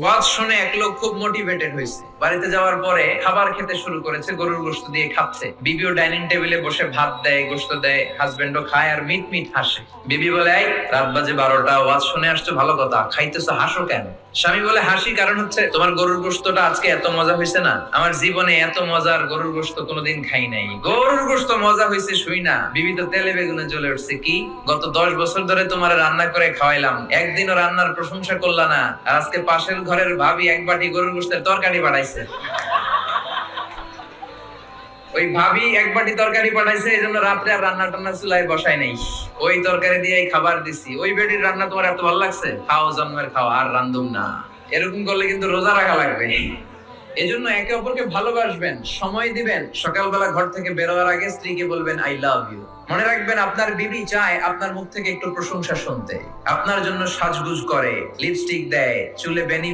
ওয়াজ শুনে এক লোক খুব মোটিভেটেড হয়েছে। বাড়িতে যাওয়ার পরে খাবার খেতে শুরু করেছে গরুর গোশত দিয়ে খাচ্ছে। বিবিও ডাইনিং টেবিলে বসে ভাত দেয় গোশত দেয় হাজবেন্ডও খায় আর মিট মিট হাসে। বিবি বলে "এই, রাত বাজে বারোটা ওয়াজ শুনে আসছো ভালো কথা। খাইতেছো হাসো কেন? স্বামী বলে হাসি কারণ হচ্ছে তোমার গরুর গোশতটা আজকে এত মজা হয়েছে না? আমার জীবনে এত মজার গরুর গোস্ত কোনোদিন খাই নাই। গরুর গোস্ত মজা হয়েছে শুই না। বিবি তো তেলে বেগুনে জ্বলে উঠছে কি? গত দশ বছর ধরে তোমার রান্না করে খাওয়াইলাম। একদিনও রান্নার প্রশংসা করলা না। আর আজকে পাশের ঘরের ভাবি এক বাটি গরুর গোশতের তরকারি পাঠাইছে ওই ভাবি এক বাটি তরকারি পাঠাইছে এই জন্য রাত্রে আর রান্না টান্না চুলায় বসাই নাই। ওই তরকারি দিয়ে খাবার দিছি। ওই বেটির রান্না তোমার এত ভালো লাগছে? খাও, জন্মের খাও, আর রান্ধুম না। এরকম করলে কিন্তু রোজা রাখা লাগবে। এজন্য একে অপরকে ভালোবাসবেন, সময় দিবেন। সকালবেলা ঘর থেকে বেরোয়ার আগে স্ত্রীকে বলবেন আই লাভ ইউ মনে রাখবেন, আপনার বিবি চায় আপনার মুখ থেকে একটু প্রশংসা শুনতে। আপনার জন্য সাজগুজ করে লিপস্টিক দেয়, চুলে বেনি